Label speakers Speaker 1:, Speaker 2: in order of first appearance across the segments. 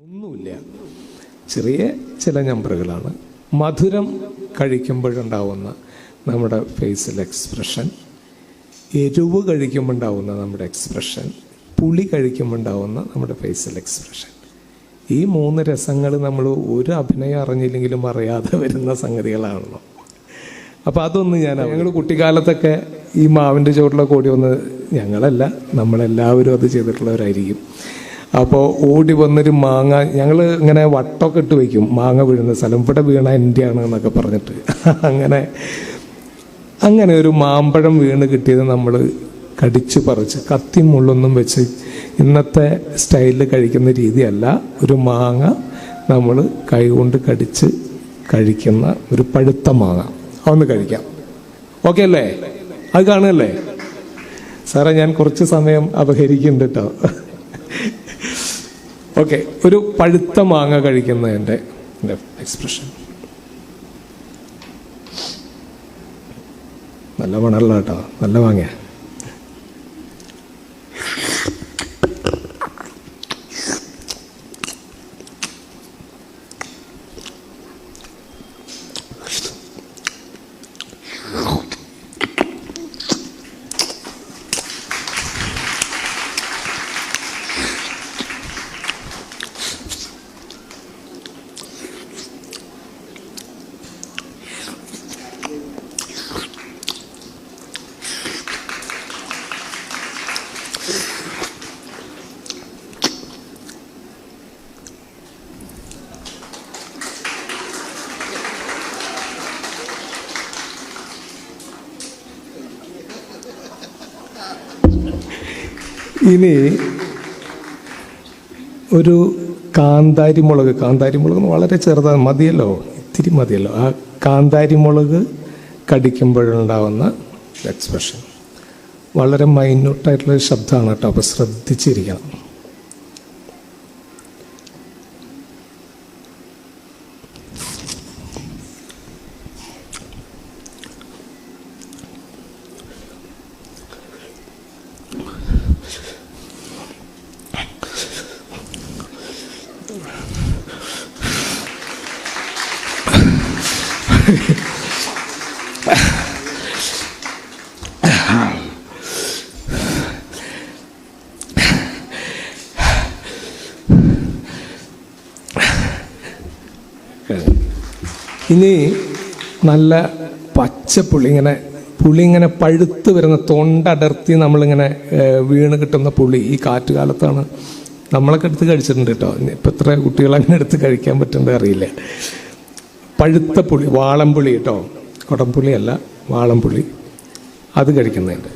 Speaker 1: ഒന്നുമില്ല. ചെറിയ ചില നമ്പറുകളാണ്. മധുരം കഴിക്കുമ്പോഴുണ്ടാവുന്ന നമ്മുടെ ഫേസിൽ എക്സ്പ്രഷൻ എരിവ് കഴിക്കുമ്പോഴുണ്ടാവുന്ന നമ്മുടെ എക്സ്പ്രഷൻ പുളി കഴിക്കുമ്പോഴുണ്ടാവുന്ന നമ്മുടെ ഫേസിൽ എക്സ്പ്രഷൻ ഈ മൂന്ന് രസങ്ങൾ നമ്മൾ ഒരു അഭിനയം അറിഞ്ഞില്ലെങ്കിലും അറിയാതെ വരുന്ന സംഗതികളാണല്ലോ. അപ്പോൾ അതൊന്ന് ഞാൻ ഞങ്ങൾ കുട്ടിക്കാലത്തൊക്കെ ഈ മാവിന്റെ ചുവട്ടിലൊക്കെ ഓടി വന്ന് ഞങ്ങളല്ല നമ്മളെല്ലാവരും അത് ചെയ്തിട്ടുള്ളവരായിരിക്കും. അപ്പോൾ ഓടി വന്നൊരു മാങ്ങ ഞങ്ങൾ ഇങ്ങനെ വട്ടമൊക്കെ ഇട്ട് വയ്ക്കും മാങ്ങ വീഴുന്ന സ്ഥലം. ഇവിടെ വീണ എന്റെയാണ് എന്നൊക്കെ പറഞ്ഞിട്ട്. അങ്ങനെ അങ്ങനെ ഒരു മാമ്പഴം വീണ് കിട്ടിയത് നമ്മൾ കടിച്ച് പറിച്ച് കത്തി മുള്ളൊന്നും വെച്ച് ഇന്നത്തെ സ്റ്റൈലിൽ കഴിക്കുന്ന രീതിയല്ല. ഒരു മാങ്ങ നമ്മൾ കൈകൊണ്ട് കടിച്ച് കഴിക്കുന്ന ഒരു പഴുത്ത മാങ്ങ. അതൊന്ന് കഴിക്കാം. ഓക്കെ അല്ലേ? അത് കാണുകയല്ലേ? സാറേ ഞാൻ കുറച്ച് സമയം അപഹരിക്കുന്നുണ്ട് കേട്ടോ ഓക്കെ ഒരു പഴുത്ത മാങ്ങ കഴിക്കുന്നതിന്റെ എക്സ്പ്രഷൻ നല്ല മണല്ല കേട്ടോ നല്ല മാങ്ങ ഇനി ഒരു കാന്താരി മുളക് കാന്താരി മുളക് വളരെ ചെറുതാണ് മതിയല്ലോ ഇത്തിരി മതിയല്ലോ. ആ കാന്താരി മുളക് കടിക്കുമ്പോഴുണ്ടാവുന്ന എക്സ്പ്രഷൻ വളരെ മൈന്യൂട്ടായിട്ടുള്ള ശബ്ദമാണ് കേട്ടോ അപ്പോൾ ശ്രദ്ധിച്ചിരിക്കണം. ഇനി നല്ല പച്ചപ്പുളി ഇങ്ങനെ പുളി ഇങ്ങനെ പഴുത്ത് വരുന്ന തൊണ്ടടർത്തി നമ്മളിങ്ങനെ വീണ് കിട്ടുന്ന പുളി ഈ കാറ്റുകാലത്താണ്. നമ്മളൊക്കെ എടുത്ത് കഴിച്ചിട്ടുണ്ട് കേട്ടോ. ഇപ്പം എത്ര കുട്ടികൾ അങ്ങനെ എടുത്ത് കഴിക്കാൻ പറ്റുന്നത് അറിയില്ല. പഴുത്ത പുളി വാളംപുളി കേട്ടോ. കുടംപുളി അല്ല വാളംപുളി അത് കഴിക്കുന്നുണ്ട്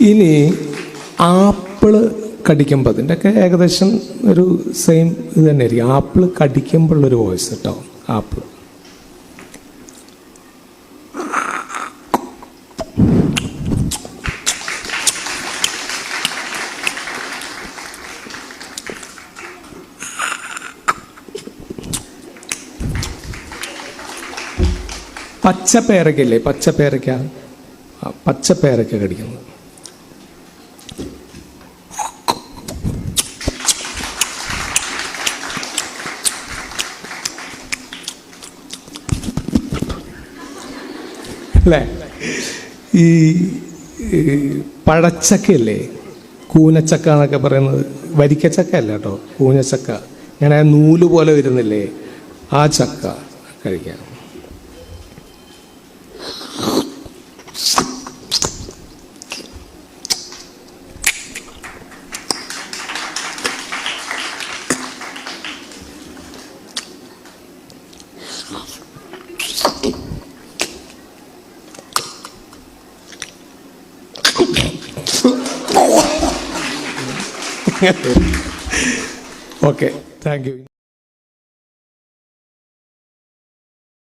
Speaker 1: ഇനി ആപ്പിൾ കടിക്കുമ്പോൾ അതിന്റെയൊക്കെ ഏകദേശം ഒരു സെയിം ഇത് തന്നെയായിരിക്കും. ആപ്പിൾ കടിക്കുമ്പോഴുള്ളൊരു വോയിസ് കേട്ടോ ആപ്പിൾ പച്ച പച്ചപ്പേരക്ക. പച്ചപ്പേരക്ക പച്ച പേരക്ക കടിക്കുന്നത്. അല്ലേ? ഈ പഴച്ചക്കയല്ലേ? കൂനച്ചക്ക എന്നൊക്കെ പറയുന്നത്. വരിക്കച്ചക്ക അല്ല കേട്ടോ കൂനച്ചക്ക. ഇങ്ങനെ നൂൽ പോലെ വരുന്നില്ലേ? ആ ചക്ക കഴിക്കാം. Okay thank you